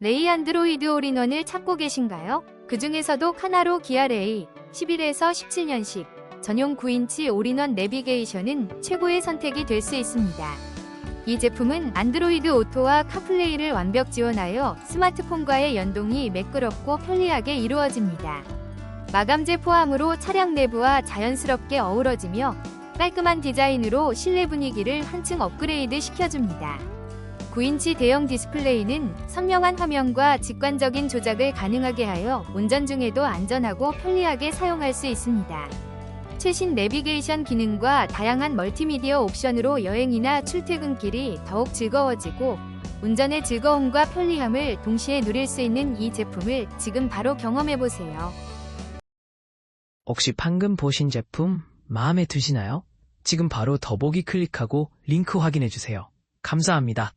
레이 안드로이드 올인원을 찾고 계신가요? 그 중에서도 카나로 기아 레이 11에서 17년식 전용 9인치 올인원 내비게이션은 최고의 선택이 될 수 있습니다. 이 제품은 안드로이드 오토와 카플레이를 완벽 지원하여 스마트폰과의 연동이 매끄럽고 편리하게 이루어집니다. 마감재 포함으로 차량 내부와 자연스럽게 어우러지며 깔끔한 디자인으로 실내 분위기를 한층 업그레이드 시켜줍니다. 9인치 대형 디스플레이는 선명한 화면과 직관적인 조작을 가능하게 하여 운전 중에도 안전하고 편리하게 사용할 수 있습니다. 최신 내비게이션 기능과 다양한 멀티미디어 옵션으로 여행이나 출퇴근길이 더욱 즐거워지고 운전의 즐거움과 편리함을 동시에 누릴 수 있는 이 제품을 지금 바로 경험해보세요. 혹시 방금 보신 제품 마음에 드시나요? 지금 바로 더보기 클릭하고 링크 확인해주세요. 감사합니다.